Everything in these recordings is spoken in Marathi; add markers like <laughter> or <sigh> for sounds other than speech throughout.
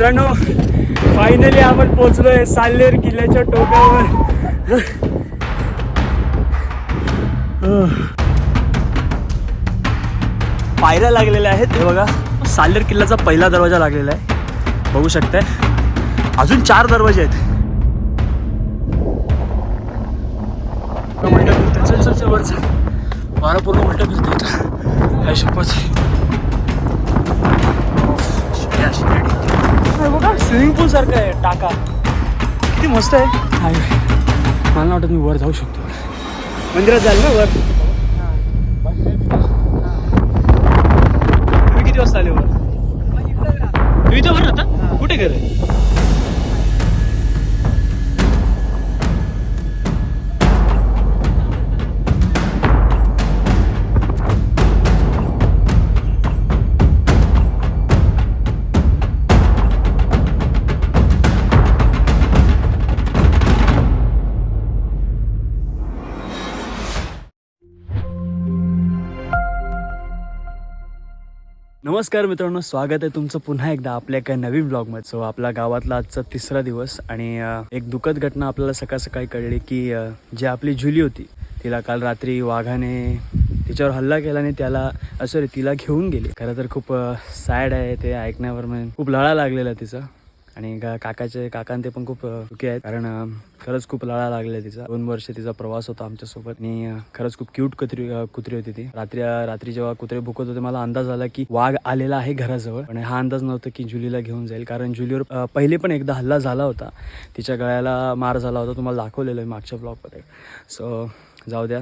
मित्रांनो फायनली आपण पोहोचलोय साल्लेर किल्ल्याच्या टोकावर. पायऱ्या लागलेल्या आहेत हे बघा. साल्लेर किल्ल्याचा पहिला दरवाजा लागलेला आहे. बघू शकताय. अजून चार दरवाजे आहेत. बारा फिरतंय. चल चल चल पूर्ण काय अरे बघा स्विमिंग पूल सारखं आहे टाका. किती मस्त आहे. हाय. मला वाटत मी वर जाऊ शकतो. मंदिरात जाईल ना वर? नमस्कार मित्रांनो स्वागत आहे तुमचं पुन्हा एकदा आपल्या एका नवीन ब्लॉगमध्ये सो आपला गावातला आजचा तिसरा दिवस आणि एक दुःखद घटना आपल्याला सकाळ सकाळी कळली की जी आपली जुली होती तिला काल रात्री वाघाने तिच्यावर हल्ला केला आणि त्याला सॉरी तिला घेऊन गेली. खरं तर खूप सॅड आहे ते ऐकण्यावर म्हणजे खूप लळा लागलेला तिचा. आणि काकाचे काकांते ते पण खूप अं, आहेत. कारण खरंच खूप लळा लागला तिचा. दोन वर्ष तिचा प्रवास होता आमच्यासोबत. आणि खरंच खूप क्यूट कुत्री कुत्री होती ती. रात्री रात्री जेव्हा कुत्रे भुकत होते मला अंदाज आला की वाघ आलेला आहे घराजवळ. पण हा अंदाज नव्हता की जुलीला घेऊन जाईल. कारण जुलीवर पहिले पण एकदा हल्ला झाला होता. तिच्या गळ्याला मार झाला होता. तुम्हाला दाखवलेलं आहे मागच्या ब्लॉगमध्ये सो जाऊ द्या.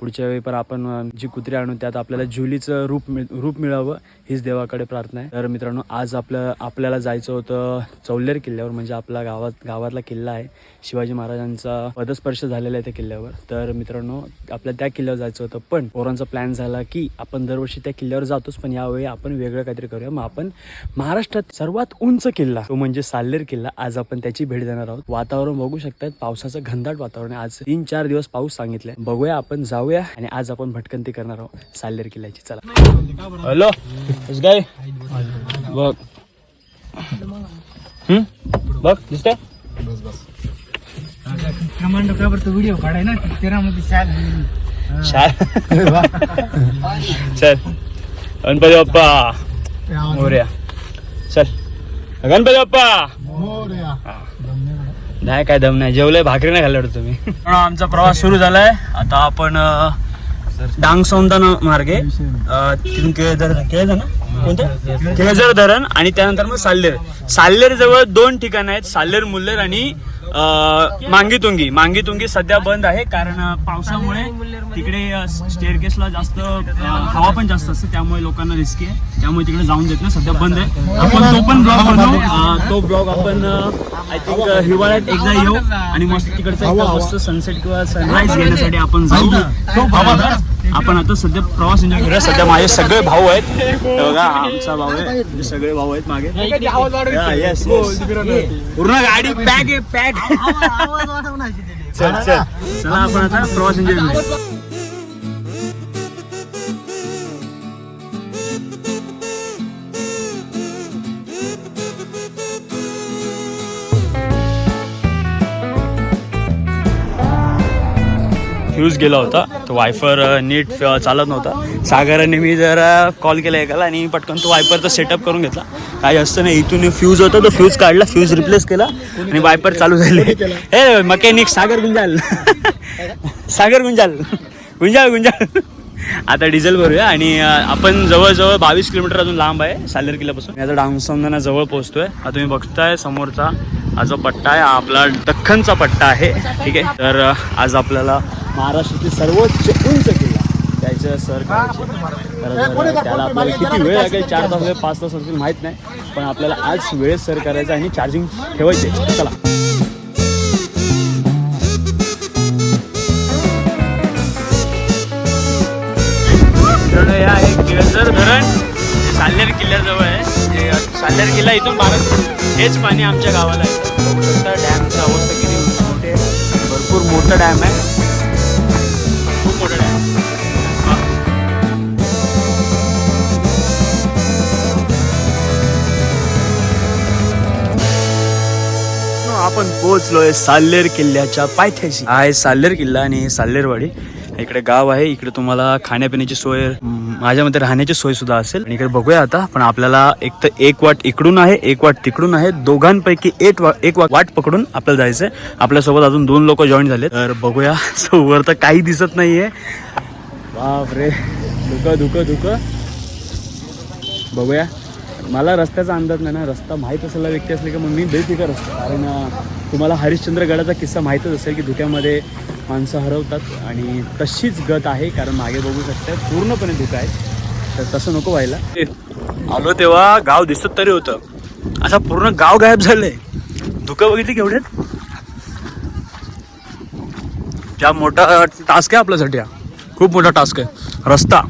पुढच्या वेळी पण आपण जी कुत्री आणू त्यात आपल्याला जुलीचं रूप मिळ रूप मिळावं. हीच देवाकडे प्रार्थना आहे. तर मित्रांनो आज आपलं आपल्याला जायचं होतं चौलेर किल्ल्यावर म्हणजे आपला गावात गावातला किल्ला आहे. शिवाजी महाराजांचा पदस्पर्श झालेला आहे त्या किल्ल्यावर. तर मित्रांनो आपल्या त्या किल्ल्यावर जायचं होतं पण पोरांचा प्लॅन झाला की आपण दरवर्षी त्या किल्ल्यावर जातोच पण यावेळी आपण वेगळं काहीतरी करूया. मग आपण महाराष्ट्रात सर्वात उंच किल्ला तो म्हणजे साल्लेर किल्ला आज आपण त्याची भेट देणार आहोत. वातावरण बघू शकतात पावसाचं घनदाट वातावरण आहे. आज तीन चार दिवस पाऊस सांगितलाय. बघूया आपण जाऊया आणि आज आपण भटकंती करणार आहोत साल्लेर किल्ल्याची. चला. हॅलो. गाय बघ हम्म? बघ दिसतंय कमांडो का बरं तो व्हिडिओ काढाय ना तेरामध्ये शाल शाळ चल गणपती बाप्पा मोर्या चल गणपती बाप्पा नाही काय दम नाही जेवलंय भाकरी नाही खाल्लं तुम्ही आमचा प्रवास सुरू झालाय आता आपण डांग सौंदान मार्गे अं, तिथून केळझर केळझर ना कोणतं? केळझर धरण आणि त्यानंतर मग साल्लेर. साल्लेर जवळ दोन ठिकाण आहेत साल्लेर मुल्लेर आणि अं, मांगीतुंगी. मांगीतुंगी सध्या बंद आहे कारण अं, पावसामुळे तिकडे स्टेअरकेसला जास्त हवा पण जास्त असते त्यामुळे लोकांना रिस्की आहे. त्यामुळे तिकडे जाऊन देत नाही सध्या बंद आहे. आपण तो पण ब्लॉग बनवू. तो ब्लॉग आपण आय थिंक हिवाळ्यात एकदा येऊ आणि मस्त तिकडचा मस्त सनसेट किंवा सनराईज घेण्यासाठी आपण जाऊ. आपण आता सध्या प्रवास एन्जॉय करूया सध्या माझे सगळे भाऊ आहेत. हे बघा हा आमचा भाऊ आहे. हे सगळे भाऊ आहेत मागे. yes. पूर्ण गाडी पॅक आहे पॅक चल चल. चला आपण आता प्रवास एन्जॉय करूया. फ्यूज गेला होता. तो वायफर नीट चालत नव्हता. सागराने मी जरा कॉल केला एकाला आणि पटकन तो वायफरचा सेटअप करून घेतला. काही असतं नाही इथून फ्यूज होता तो फ्यूज काढला फ्यूज रिप्लेस केला आणि वायफर चालू झाले. हे मकॅनिक सागर गुंजाल. <laughs> सागर गुंजाल. गुंजाल गुंजाल. आता डिझेल भरूया आणि आपण जवळजवळ बावीस किलोमीटर अजून लांब आहे सालेर किल्ल्यापासून. मी आता डांगसंदना जवळ पोहोचतोय. आता तुम्ही बघताय समोरचा हा जो पट्टा आहे आपला दख्खनचा पट्टा आहे. ठीक आहे? तर आज आपल्याला महाराष्ट्रातील सर्वोच्च उंच किल्ला. त्याचं सर तर त्याला आपल्याला किती वेळ लागेल? चार तास लागेल पाच तास असतील माहीत नाही. पण आपल्याला आज वेळेत सर करायचं आणि चार्जिंग ठेवायचे चला. सांदर किल्ला इथून भारत हेच पाणी आमच्या गावाला येतं डॅमचा अवस्था किती मोठे भरपूर मोठा डॅम आहे. खूप मोठा डॅम आपण पोहोचलोय साल्लेर किल्ल्याच्या पायथ्याशी. आहे साल्लेर किल्ला आणि साल्लेरवाडी. इकडे गाव आहे इकडे तुम्हाला खाण्यापिण्याची सोय माझ्या मते राहण्याची सोय सुद्धा असेल. आणि इकडे बघूया आता पण आपल्याला एक तर एक वाट इकडून आहे एक वाट तिकडून आहे. दोघांपैकी एक वा एक वाट पकडून आपल्याला जायचंय. आपल्यासोबत अजून दोन लोक जॉईन झाले तर बघूया <laughs> वर तर काही दिसत नाहीये. बापरे. धुकं धुकं धुकं. बघूया. मला रस्त्याचा अंदाज नाही ना रस्ता माहीत असलेला व्यक्ती असले की मग मी बेफिकर असतो. कारण तुम्हाला हरिश्चंद्र गडाचा किस्सा माहीतच असेल की धुक्यामध्ये माणसं हरवतात आणि तशीच गत आहे कारण मागे बघू शकतात पूर्णपणे धुकं आहे. तर तसं नको व्हायला. आलो तेव्हा गाव दिसत तरी होतं. असा पूर्ण गाव गायब झालंय. धुकं बघितली केवढ्यात त्या मोठा टास्क आहे आपल्यासाठी हा. खूप मोठा टास्क आहे. रस्ता.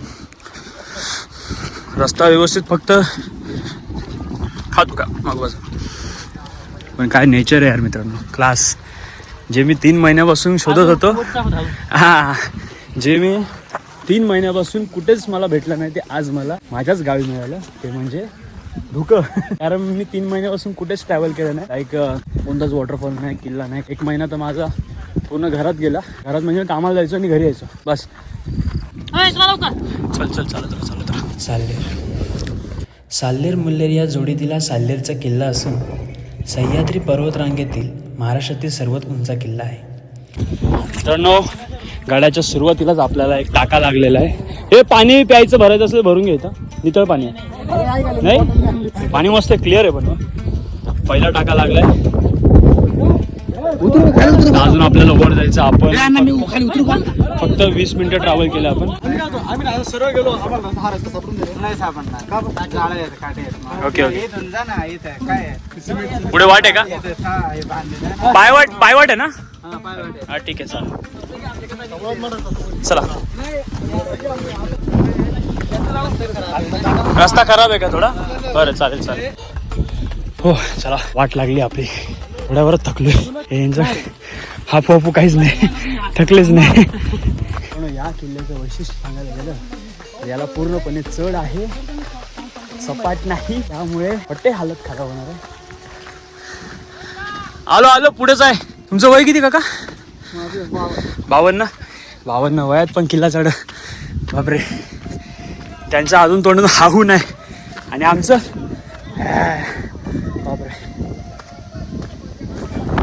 रस्ता व्यवस्थित फक्त खातो का? मागवाच पण काय नेचर आहे यार मित्रांनो. क्लास जे मी तीन महिन्यापासून शोधत होतो हा जे मी तीन महिन्यापासून कुठेच मला भेटलं नाही ते आज मला माझ्याच गावी मिळालं. ते म्हणजे धुकं. <laughs> कारण मी तीन महिन्यापासून कुठेच ट्रॅव्हल केलं नाही. लाईक कोणताच वॉटरफॉल नाही किल्ला नाही. एक महिना तर माझा पूर्ण घरात गेला. घरात म्हणजे कामाला जायचो आणि घरी यायचो. बस. चल चल चालत चालत राहा. साल्लेर मुल्लेर या जोडीतीला साल्लेरचा किल्ला असून सह्याद्री पर्वतरांगेतील महाराष्ट्रातील सर्वात उंच किल्ला आहे. मित्रांनो गाड्याच्या सुरुवातीलाच आपल्याला एक टाका लागलेला आहे. हे पाणी प्यायचं भरायचं असेल भरून घ्यायचं नितळ पाणी आहे. नाही? पाणी मस्त क्लिअर आहे पण. पहिला टाका लागलाय. अजून आपल्याला जायचं आपण. फक्त वीस मिनिटं ट्रॅव्हल केलं आपण. आम्ही सरळ गेलो आम्हाला हा रस्ता सापडून नाही सापडणार. का बरं? गाड्या आहेत, काटे आहेत. Okay okay? पुढे वाट आहे का. पायवाट पायवाट आहे. ना? हा. हा ठीक आहे चालेल. चला. रस्ता खराब आहे का थोडा? बरं चालेल चालेल. हो चला. वाट लागली आपली. थोड्यावरच थकलोय. हे यांचं हा पोपू काहीच नाही. थकलेच नाही. या किल्ल्याचं वैशिष्ट्य सांगायला गेलं याला पूर्णपणे चढ आहे. सपाट नाही. त्यामुळे पट्टे हालत खराब होणार आहे. आलो आलो पुढेच आहे. तुमचं वय किती काका? बावन्न. बावन्न वयात पण किल्ला चढ. बापरे. त्यांचं अजून तोंडून हाहू नाही. आणि आमचं? बापरे.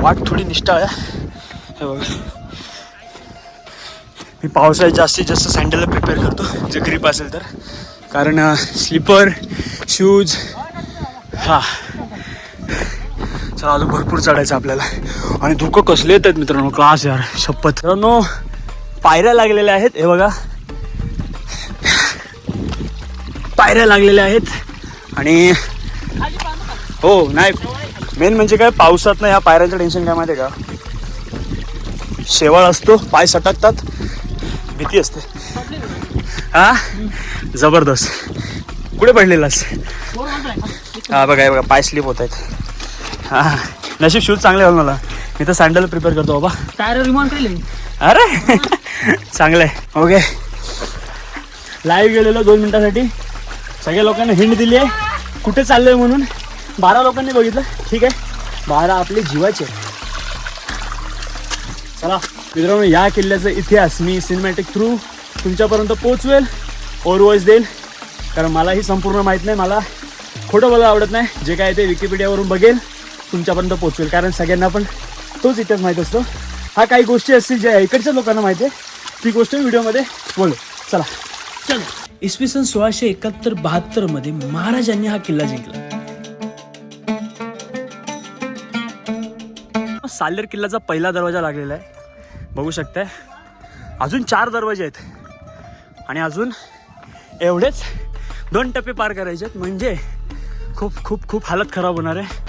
वाट थोडी निष्ठा आहे. हे बघा. मी पावसाळ्यात जास्तीत जास्त सँडलला प्रिपेअर करतो जे ग्रीप असेल तर. कारण स्लीपर शूज हा. चला अजून भरपूर चढायचं आपल्याला. आणि धुकं कसले येत आहेत मित्रांनो क्लास यार. शपथ. मित्रांनो पायऱ्या लागलेल्या आहेत. हे बघा. पायऱ्या लागलेल्या आहेत. आणि हो नाही. मेन म्हणजे काय पावसात ना या पायऱ्यांचं टेन्शन काय माहिती आहे का? शेवाळ असतो पाय सटकतात. भीती असते. हा? जबरदस्त. कुठे पडलेलास? हा बघा बघा पाय स्लिप होत आहेत. हा नशीब शूज चांगले घालून मला. मी तर सँडल प्रिपेअर करतो बाबा. टायर रिमॉन केले. अरे! चांगलं आहे. ओके. लाईव्ह गेलेलो दोन मिनिटासाठी. सगळ्या लोकांना हिंड दिली आहे. कुठे चाललोय म्हणून? बारा लोकांनी बघितलं. ठीक आहे. बारा आपले जीवाचे चला मित्रांनो या किल्ल्याचा इतिहास मी सिनेमॅटिक थ्रू तुमच्यापर्यंत पोचवेल ओर वॉइस देईल. कारण मलाही संपूर्ण माहीत नाही मला खोटं बोलायला आवडत नाही. जे काय ते विकिपीडियावरून बघेल तुमच्यापर्यंत पोचवेल कारण सगळ्यांना पण तोच इतिहास माहीत असतो. हा काही गोष्टी असतील ज्या इकडच्या लोकांना माहिती आहे ती गोष्ट व्हिडिओमध्ये बोलू. चला. चल. इसवी सन सोळाशे एकाहत्तर बहात्तरमध्ये महाराजांनी हा किल्ला जिंकला. साल्लेर किल्ल्याचा पहिला दरवाजा लागलेला आहे. बघू शकताय अजून चार दरवाजे आहेत. आणि अजून एवढेच दोन टप्पे पार करायचे आहेत. म्हणजे खूप खूप खूप हालत खराब होणार आहे.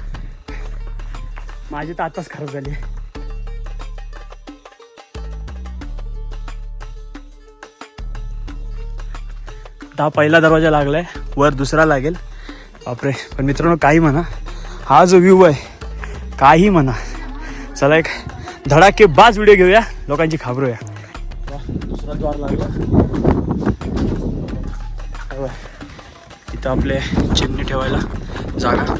माझी तर आताच खराब झाली. आहे आता पहिला दरवाजा लागलाय. वर दुसरा लागेल. बापरे. पण मित्रांनो काही म्हणा. हा जो व्ह्यू आहे काही म्हणा. चला एक धडाके बाज व्हिडिओ घेऊया. लोकांची घाबरूया. दुसरा द्वार लागला. तिथं इथं आपले चिमणी ठेवायला जागा.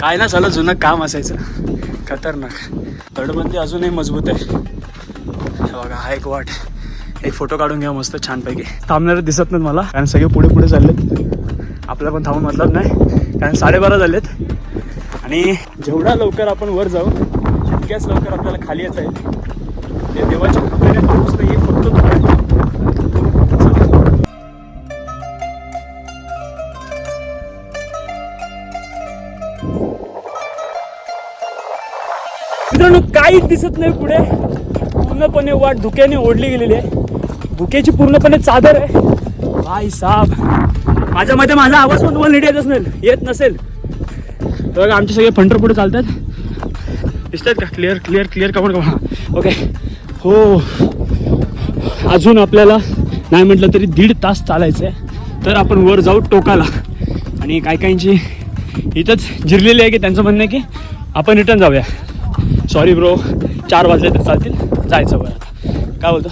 काय ना झालं जुनं काम असायचं. खतरनाक. तडबंदी अजूनही मजबूत आहे. हे बघा हा एक वाट. एक फोटो काढून घ्या मस्त छानपैकी. थांबणारे दिसत नाहीत मला कारण सगळे पुढे पुढे चाललेत. आपल्याला पण थांबून मतलब नाही कारण साडेबारा झालेत. आणि जेवढा लवकर आपण वर जाऊ तितक्याच लवकर आपल्याला खाली येता येईल. ते देवाच्या कृपेने पाऊस नाही फक्त मित्रांनो काहीच दिसत नाही पुढे. पूर्णपणे वाट धुक्याने ओढली गेलेली आहे. धुक्याची पूर्णपणे चादर आहे. भाई साब माझ्या मध्ये माझा आवाज पण तुम्हाला नीट येत असेल येत नसेल. तर बघा आमचे सगळे फंटर पुढे चालतात. दिसतात का? क्लिअर क्लिअर क्लिअर कमेंट करा ओके हो. अजून आपल्याला नाही म्हटलं तरी दीड तास चालायचं आहे तर आपण वर जाऊ टोकाला. आणि काही काहींची इथंच जिरलेली आहे की त्यांचं म्हणणं आहे की आपण रिटर्न जाऊया. सॉरी ब्रो चार वाजले तर चालतील. जायचं बरं आता. काय बोलतो?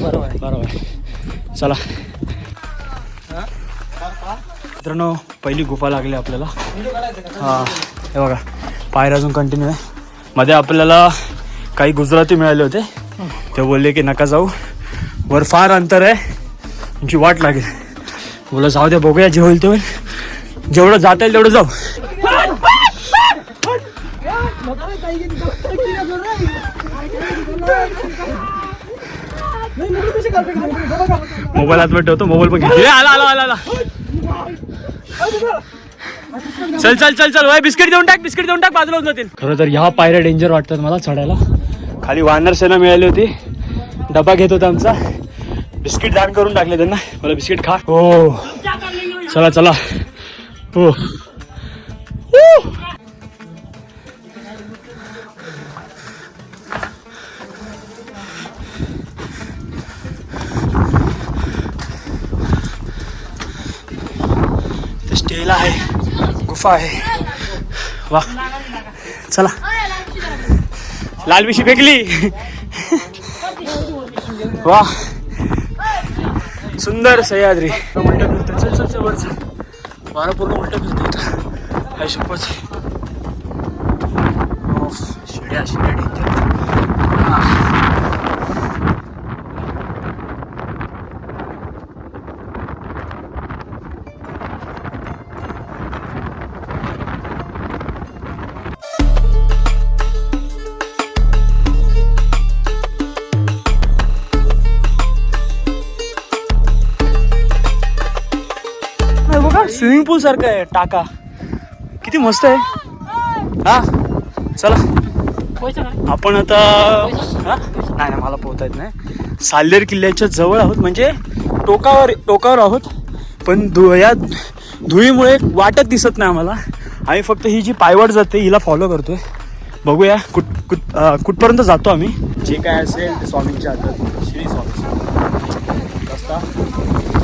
बरोबर आहे. बरोबर आहे. चला. मित्रांनो पहिली गुफा लागली आपल्याला. हां हे बघा पायर अजून कंटिन्यू आहे. मध्ये आपल्याला काही गुजराती मिळाले होते. ते बोलले की नका जाऊ. वर फार अंतर आहे. तुमची वाट लागेल. बोला जाऊ द्या बघूया जे होईल ते होईल. जेवढं जाता येईल तेवढं जाऊ. मोबाईल हात ठेवतो मोबाईल पण घेतो आला आला आला आला. चल चल चल चल भाई बिस्किट देऊन टाक बिस्किट देऊन टाक बाजूला होऊन जातील खरं तर ह्या पायऱ्या डेंजर वाटतात मला चढायला. खाली वानर सेना मिळाली होती. डबा घेत होता आमचा. बिस्किट दान करून टाकले त्यांना. मला बिस्किट खा. हो. चला चला. हो. गुफा आहे. वा. चला. लाल मिशी फेकली. वा. सुंदर सह्याद्री. उलट फिरतं चल चल चल वर चल वारा पूर्ण उलट फिरतं इथं. काय शिड्या शिड्या डेंजर. स्विमिंग पूल सारखं आहे टाका. किती मस्त आहे. हा? चला. आपण आता हा? नाही नाही मला पोहता येत नाही. साल्लेर किल्ल्याच्या जवळ आहोत म्हणजे टोकावर टोकावर आहोत. पण धु या धुळीमुळे वाटत दिसत नाही आम्हाला. आम्ही फक्त ही जी पायवाट जाते हिला फॉलो करतोय. बघूया कुठ कुठ कुठपर्यंत जातो आम्ही. जे काय असेल ते स्वामींच्या हातात श्री स्वामी रस्ता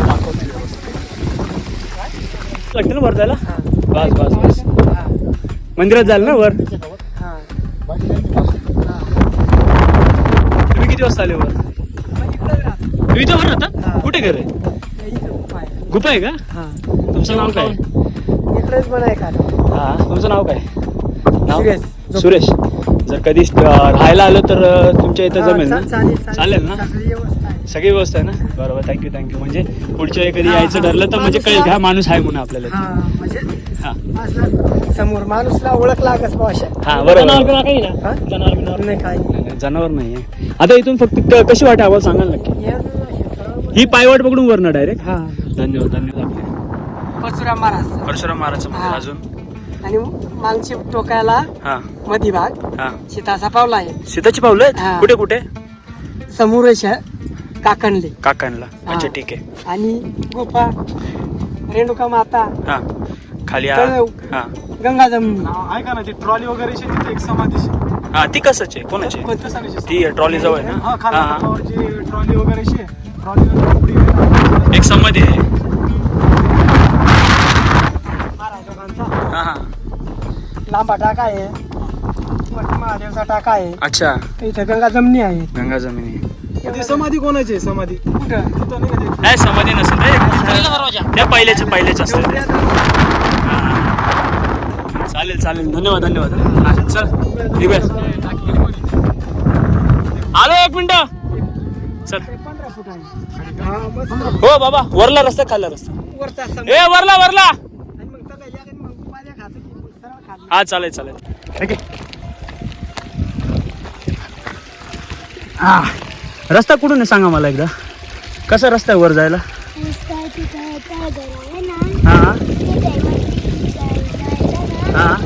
दाखवतील व्यवस्थित. लागतं ना वर जायला? बस बस बस. मंदिरात जायला ना वर? तुम्ही किती वाजता आले वर? तुम्ही इथे वर राहता? कुठे घर आहे? गुफा आहे. का? तुमचं नाव काय? हा. तुमचं नाव काय? नाव? सुरेश. सुरेश. जर कधी राहायला आलो तर तुमच्या इथं जमेल ना? चालेल ना? सगळी व्यवस्था आहे ना? बरोबर थँक्यू थँक्यू म्हणजे पुढच्या वेळी कधी यायचं ठरलं तर म्हणजे कळेल हा माणूस आहे म्हणून आपल्याला. म्हणजे हा. समोर माणूसला ओळख भाषा हा बरोबर. नाही. काय नाही, नाही, जनावर नाही आहे. आता इथून फक्त क- कशी वाटे आवाज सांगाल नक्की? ही पायवाट पकडून वरनं डायरेक्ट हा. धन्यवाद धन्यवाद आपले. परशुराम महाराज. परशुराम मंदिर हा. अजून? आणि मागची टोकायला हा. मधी भाग. हा. सीताचा पावला आहे. सीताची पावलं आहेत? हा. कुठे कुठे? समोरच काकणले. काकांना अच्छा. ठीक आहे. आणि गुफा रेणुका माता. हा. खाली हा तळव. हा. गंगा जमनी ऐका ना ती ट्रॉली वगैरे शे तिथे एक समाधीशी हा ती कसच आहे? कोणाची आहे? कोणत्या ती ट्रॉली जवळ आहे हा ना हा, हा. ट्रॉली वगैरे शे ट्रॉली एक समाधी आहे. हा हा. लांबा टाका आहे. वरती महादेवचा टाका आहे. अच्छा. इथं गंगा जमनी आहे. गंगा जमिनी ती समाधी कोणाची आहे? समाधी? कुठं? तिथं नाही का ते? नाही समाधी नसेल रे? त्या पहिल्याच्या पहिल्याच्या असतात ते. हा. चालेल चालेल. धन्यवाद धन्यवाद. हा, चल ठीक आहे. आलो एक मिनिट. चल. हो बाबा वरला रस्ता खाल्ला रस्ता. ए वरला वरला. हा चालेल चालेल. ठीक आहे हा. रस्ता कुठून आहे? सांगा मला एकदा. कसा रस्ता आहे वर जायला? हा. हा.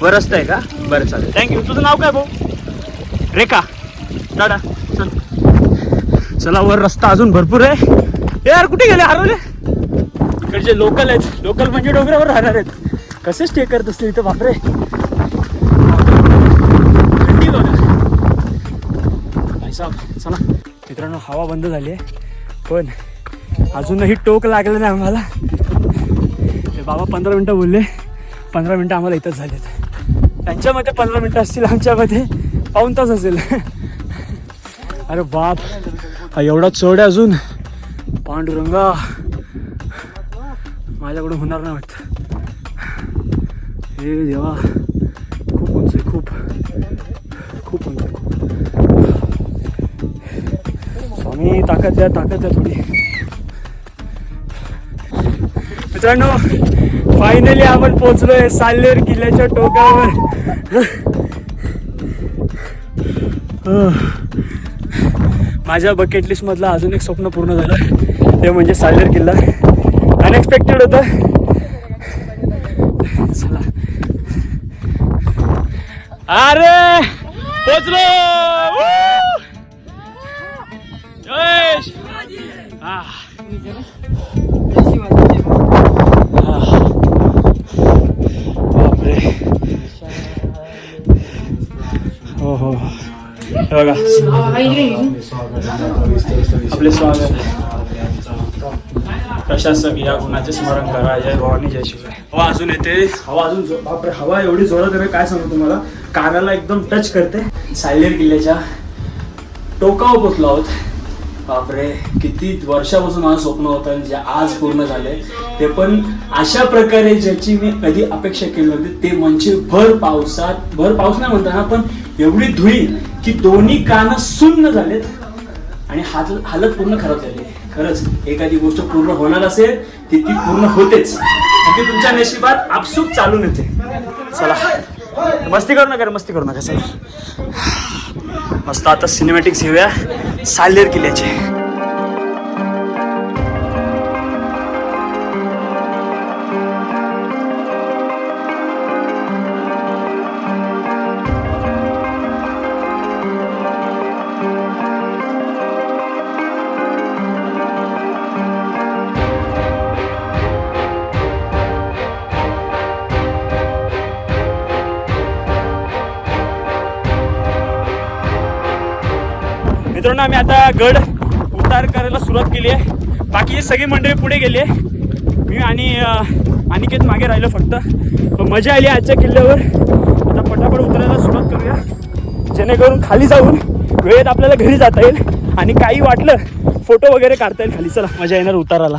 वर रस्ता आहे का? बरं चालेल. थँक्यू तुझं नाव काय भाऊ? रेखा. टाटा चल. चला वर रस्ता अजून भरपूर आहे. यार कुठे गेले? हरवले? इकडचे लोकल आहेत. लोकल म्हणजे डोंगरावर राहणार आहेत. कसे स्टे करत असतील इथं? बापरे थंडी बघा भाई साहब चला मित्रांनो हवा बंद झाली आहे पण अजूनही टोक लागलं नाही आम्हाला. ते बाबा पंधरा मिनटं बोलले पंधरा मिनटं आम्हाला इथंच झालेत. त्यांच्यामध्ये पंधरा मिनटं असतील आमच्यामध्ये पाऊन तास असेल. अरे बाप एवढा चढ आहे अजून. पांडुरंगा. माझ्याकडून होणार नाही वाटतं. हे देवा खूप उंच आहे खूप. खूप उंच खूप. स्वामी ताकद द्या ताकद द्या थोडी. मित्रांनो फायनली आपण पोहोचलोय साल्लेर किल्ल्याच्या टोकावर. माझ्या बकेट लिस्ट मधलं अजून एक स्वप्न पूर्ण झालं. ते म्हणजे साल्लेर किल्ला. अनएक्सपेक्टेड होतं. चला. अरे! पोचलो बघा. आपले स्वागत प्रशासक या गुणाचे स्मरण करा. जय भवानी जय शिवाय हवा अजून येते. हवा अजून बापरे हवा एवढी जोरात आहे काय सांगू तुम्हाला? कानाला एकदम टच करते. सायलेर किल्ल्याच्या टोकावर पोचलो आहोत. बापरे किती वर्षापासून माझं स्वप्न होतं आणि जे आज पूर्ण झाले ते पण अशा प्रकारे ज्याची मी कधी अपेक्षा केली नव्हती ते म्हणजे भर पावसात भर पाऊस नाही म्हणताना पण एवढी धुळी की दोन्ही कान सुन्न झालेत आणि हात हालत पूर्ण खराब झाली. खरंच एखादी गोष्ट पूर्ण होणार असेल ती ती पूर्ण होतेच. आणि ती तुमच्या नशिबात आपसूक चालून येते. चला. मस्ती करू नका मस्ती करू नका चला. मस्त आता सिनेमॅटिक्स घेऊया. सालेर किल्ल्याचे. आम्ही आता गड उतार करायला सुरुवात केली आहे. बाकी सगळी मंडळी पुढे गेली आहे. मी आणि अनिकेत मागे राहिलो फक्त. मजा आली आजच्या किल्ल्यावर. आता पटापट उतरायला सुरुवात करूया. जेणेकरून खाली जाऊन वेळेत आपल्याला घरी जाता येईल. आणि काही वाटलं फोटो वगैरे काढता येईल खाली. चला मजा येणार उताराला.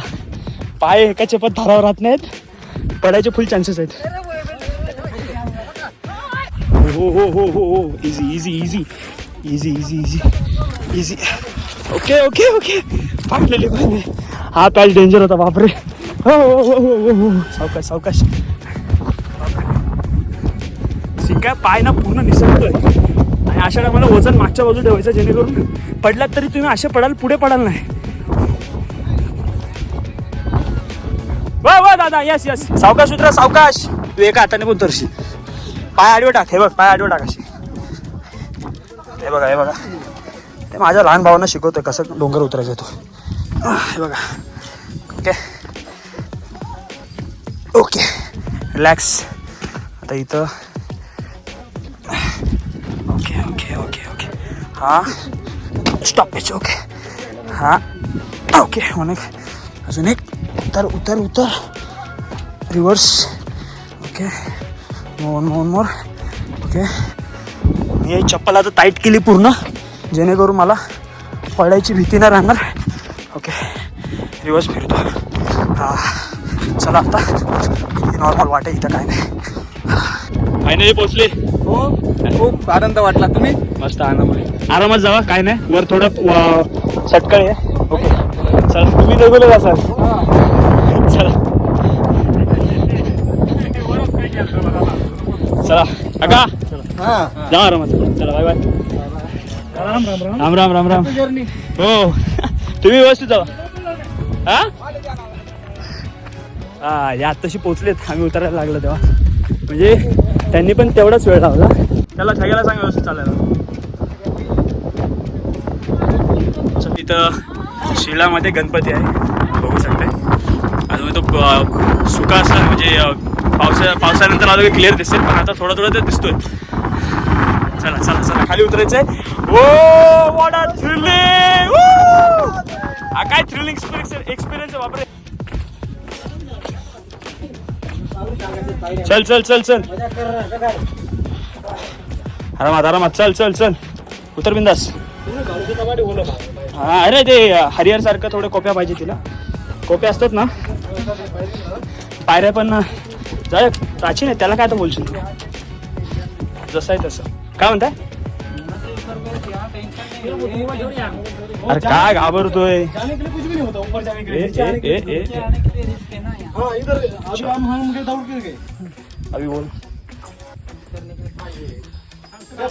पाय एका चेपत धारावर राहत नाहीत. पडायचे फुल चान्सेस आहेत. हो हो हो हो हो easy easy easy easy easy easy easy okay okay okay फाटलेली पाहिजे हा पॅच डेंजर होता बापरे. हो हो हो हो हो हो. सावकाश सावकाश. काय पाय ना पूर्ण निसरतोय आणि अशा टायमाला वजन मागच्या बाजू ठेवायचं जेणेकरून पडलात तरी तुम्ही असे पडाल पुढे पडाल नाही. वा वा दादा यस यस सावकाश उतरा सावकाश. तू एका हाताने पण उतरशील पाय आडवे टाक हे बघ पाय आडवे टाकाशी हे बघा हे बघा. ते माझ्या लहान भावांना शिकवतोय कसं डोंगर उतरायचं तो. हे बघा. ओके. ओके. रिलॅक्स आता इथं. Okay okay okay okay. हां. Stoppage okay. हां. ओके अनेक अजून एक. उतर उतर उतर. Reverse okay. More more more okay. मी ही चप्पल आता टाईट केली पूर्ण. जेणेकरून मला पडायची भीती नाही राहणार. ओके रिवर्स फिरतो. हा. चला आता. नॉर्मल वाटे इथं काय नाही. फायनली पोचले हो. खूप आनंद वाटला तुम्ही. मस्त आरामात. आरामात जावा काय नाही. वर थोडं सटकळ आहे. ओके चला तुम्ही दोघं असाल. चला. <laughs> चला. हा जा आरामात चला बाय बाय राम राम राम. राम राम राम हो. तुम्ही व्यवस्थित जावा. हा? हा या आत्ताशी पोचलेत आम्ही उतरायला लागलो तेव्हा. म्हणजे त्यांनी पण तेवढाच वेळ लावला. त्याला सगळ्याला सांग व्यवस्थित चालायला. इथं शिलामध्ये गणपती आहे. बघू शकते अजून तो सुका असला म्हणजे पावसा पावसानंतर आलो की क्लिअर दिसेल. पण आता थोडा थोडा तर दिसतोय. चला चला चला खाली उतरायचंय. ओ वॉट आर थ्रिलिंग हा काय थ्रिलिंग एक्सपिरियन्स आहे बापरे. चल चल चल चल. आरामात आरामात. चल चल चल. उतर बिंदास. हा अरे ते हरिहर सारखं थोडे कोप्या पाहिजे तिला. कोप्या असतात ना. पायऱ्या पण जाय प्राचीन आहे त्याला काय तर बोलशील तू? जसं आहे तसं. काय म्हणताय? अरे काय घाबरतोय? जाने के लिए कुछ भी नहीं होता ऊपर जाने के ए, लिए नीचे आने के ए, लिए ए, ए, नीचे आने के लिए रिस्क है ना यहाँ। हाँ इधर अभी हम हम गए दौड़ के गए अभी बोल.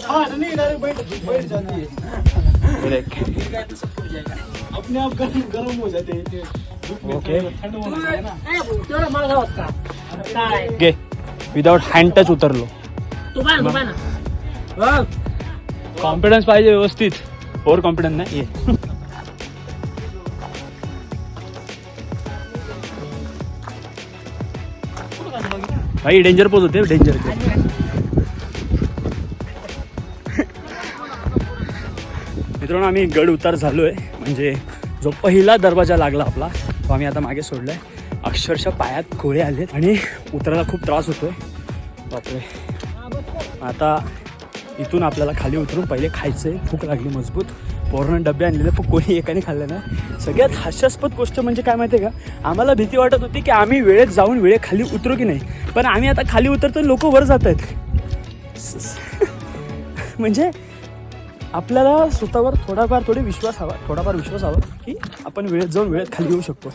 हाँ नहीं डायरेक्ट बैठ बैठ जाती है ये देख. अपने आप गर्म गर्म हो जाते हैं धूप में ओके. ठंड होना चाहिए ना घे विदाउट हँड टच उतरलो कॉन्फिडन्स पाहिजे व्यवस्थित. ओव्हर कॉन्फिडन्स नाही. ये भाई डेंजर पोच होते डेंजर मित्रांनो आम्ही गड उतार झालोय. म्हणजे जो पहिला दरवाजा लागला आपला तो आम्ही आता मागे सोडलाय. अक्षरशः पायात खोळे आलेत आणि उतरायला खूप त्रास होतोय. बापरे. आता इथून आपल्याला खाली उतरून पहिले खायचं आहे भूक लागली मजबूत. पोरानं डबे आणलेले पण कोणी एकाने खाल्लं नाही. सगळ्यात हास्यास्पद गोष्ट म्हणजे काय माहिती आहे का? आम्हाला भीती वाटत होती की आम्ही वेळेत जाऊन वेळेत खाली उतरू की नाही. पण आम्ही आता खाली उतरतो लोक वर जात आहेत <laughs> म्हणजे आपल्याला स्वतःवर थोडाफार थोडे विश्वास हवा थोडाफार विश्वास हवा की आपण वेळेत जाऊन वेळेत खाली येऊ शकतो.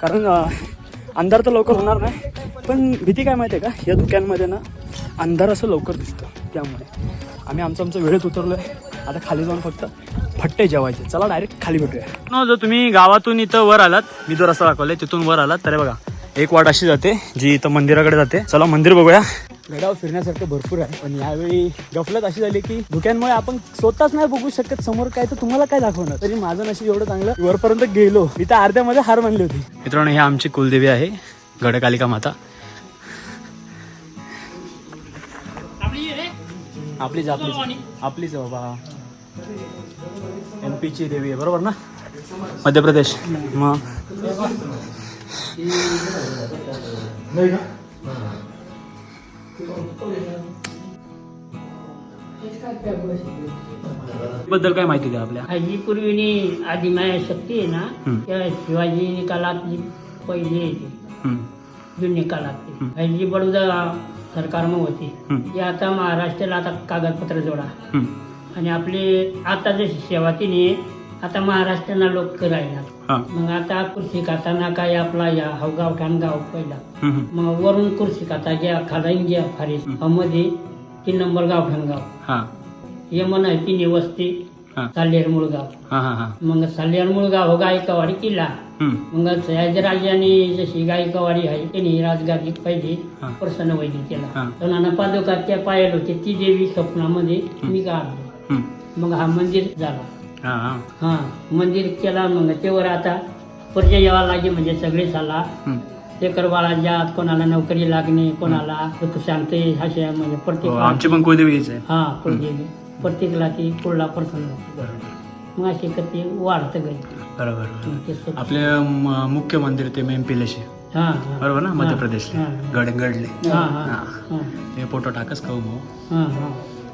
कारण अंधार तर लवकर होणार नाही. पण भीती काय माहिती आहे का? या धुक्यांमध्ये ना अंधार असं लवकर दिसतं. त्यामुळे. आम्ही आमचं आमचं वेळेत उतरलो आहे आता खाली जाऊन फक्त फट्टे जेवायचे. चला डायरेक्ट खाली भेटूया. न जर तुम्ही गावातून इथं वर आलात मी जो रस्ता दाखवलाय तिथून वर आलात तर बघा. एक वाट अशी जाते जी इथं मंदिराकडे जाते. चला मंदिर बघूया. गडावर फिरण्यासारखं भरपूर आहे पण यावेळी गफलत अशी झाली की धुक्यांमुळे आपण स्वतःच नाही बघू शकत समोर काय तर तुम्हाला काय दाखवणार? तरी माझं नशीब एवढं चांगलं वरपर्यंत गेलो. तर अर्ध्यामध्ये हार मानली होती. मित्रांनो ही आमची कुलदेवी आहे गडकालिका माता. आपलीच आपलीच. आपलीच आहे बाबा. एम पीची देवी आहे बरोबर ना? मध्य प्रदेश. मग? बद्दल काय माहिती द्या आपल्या? ही पूर्वीनी आदिमाया शक्ती आहे ना. त्या शिवाजी काळातली पहिली जुनी काळातली. पहिली बडोदा सरकारमा होती. हम्म. ती आता महाराष्ट्राला आता कागदपत्र जोडा. आणि आपली आता जशी सेवा तिने आता महाराष्ट्राला लोक करायला मग आता कुर्सी खाताना काय आपला या हवगाव ठाणगाव पहिला. मग वरून कुर्सी खाता घ्या खालाईन घ्या फारीसमध्ये तीन नंबर गाव ठाणगाव हा, म्हणा तिने वस्ती साल्हेर मुळगाव मग साल्हेर मुळगाव हो गायकवाडी किल्ला मग सयाजीराजांनी जशी गायकवाडी आहे त्यांनी राजगादी पहिली हा. प्रसन्न वैदिक केला. हा. तर पादुकात त्या पायल होते ती देवी स्वप्नामध्ये मी हम्म, मग हा मंदिर झाला. हा, हा, हा मंदिर केला मग तेवर आता परिचय यावा लागे म्हणजे सगळे झाला. लेकर बाळांच्यात कोणाला नोकरी लागणे कोणाला दुःख शांती अशा म्हणजे हो, प्रत्येक आमची पण हा कुलदेवी प्रत्येकाला ती कुळला प्रसन्न मग अशी करते वाढत गई बरोबर. आपले मुख्य मंदिर ते मेमपिलेशे हां बरोबर ना मध्य प्रदेश गडगडले हे फोटो टाकच खाऊ हो भाऊ?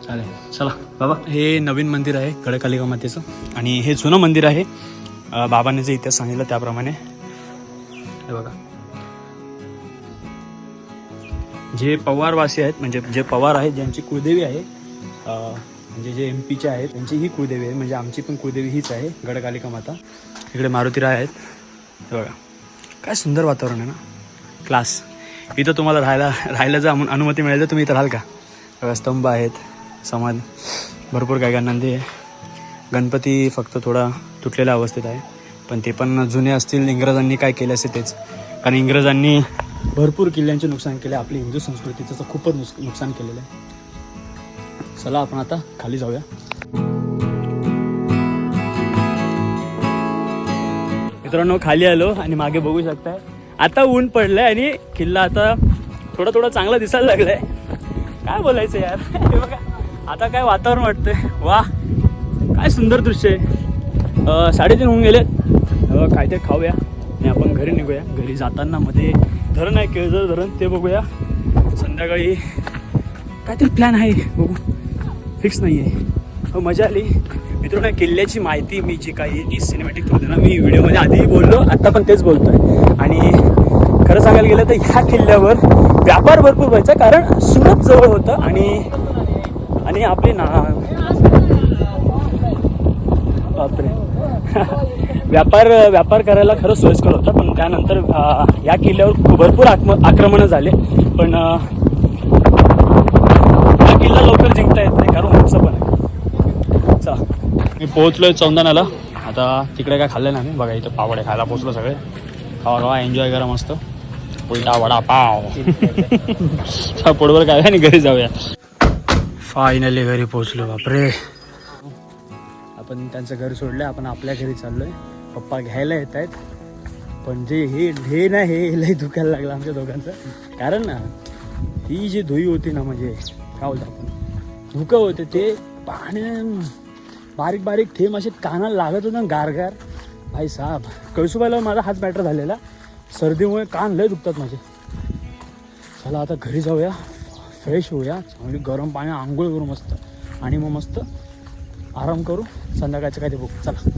चालेल. चला. बाबा हे नवीन मंदिर आहे गडकालिका मातेचं. आणि हे जुनं मंदिर आहे. बाबाने जे इतिहास सांगितलं त्याप्रमाणे. हे बघा. जे पवारवासी आहेत म्हणजे जे पवार आहेत ज्यांची कुलदेवी आहे म्हणजे जे एम पीचे आहेत त्यांची ही कुळदेवी आहे. म्हणजे आमची पण कुळदेवी हीच आहे गडकालिका माता. इकडे मारुतीराय आहेत. बघा. काय सुंदर वातावरण आहे ना. क्लास इथं तुम्हाला राहायला राहायला जर अनुमती मिळेल तर तुम्ही इथं राहाल का? बघा स्तंभ आहेत समाज भरपूर काय काय नंदी आहे. गणपती फक्त थोडा तुटलेल्या अवस्थेत आहे. पण ते पण जुने असतील इंग्रजांनी काय केलं असेल तेच. कारण इंग्रजांनी भरपूर किल्ल्यांचे नुकसान केले आपली हिंदू संस्कृतीचं खूपच नुस नुकसान केलेलं आहे. चला आपण आता खाली जाऊया. मित्रांनो खाली आलो आणि मागे बघू शकताय. आता ऊन पडलंय आणि किल्ला आता थोडा थोडा चांगला दिसायला लागलाय. काय बोलायचं यार? <laughs> बघा आता काय वातावरण वाटतंय? वा काय सुंदर दृश्य आहे. साडेतीन होऊन गेले काय ते खाऊया आणि आपण घरी निघूया. घरी जाताना मध्ये धरण आहे केळझर धरण ते बघूया. संध्याकाळी काहीतरी प्लॅन आहे बघू. फिक्स नाही आहे मजा आली. मित्रांनो किल्ल्याची माहिती मी जी काही ती सिनेमॅटिक थ्रू ना मी व्हिडिओमध्ये आधीही बोललो आत्ता पण तेच बोलतो आहे आणि खरं सांगायला गेलं तर ह्या किल्ल्यावर व्यापार भरपूर व्हायचा कारण सुरत जवळ होतं आणि आणि आपली ना बापरे. <laughs> व्यापार व्यापार करायला खरंच सोयीस्कर होतं पण त्यानंतर या किल्ल्यावर भरपूर आत्म आक्रमणं झाले. पण अं, हा किल्ला लवकर जिंकता येत नाही कारण उंच पण आहे चला मी पोहोचलोय चौदानाला आता तिकडे काय खाल्लं नाही बघा इथं पावडे खायला पोचलो सगळे. खावा खावा एन्जॉय करा मस्त. उलटा वडा पाव. पोटभर काय आणि घरी जाऊया. फायनली घरी पोचलो बापरे. आपण त्यांचं घर सोडलं आपण आपल्या घरी चाललोय. पप्पा घ्यायला येत आहेत पण जे हे ढे ना हे लई दुखायला लागलं आमच्या दोघांचं. कारण ना ही जी धुई होती ना म्हणजे काय बोलतो आपण धुकं होते ते पाण्या बारीक बारीक थेंब असे कानाला लागत होतं ना गारगार. भाई साहेब कळसुबाईला माझा हाच मॅटर झालेला. सर्दीमुळे कान लय दुखतात माझे. चला आता घरी जाऊया. फ्रेश होऊया. चांगली गरम पाणी आंघोळ करू मस्त. आणि मग मस्त आराम करू. संध्याकाळचं काय ते बघू. चला.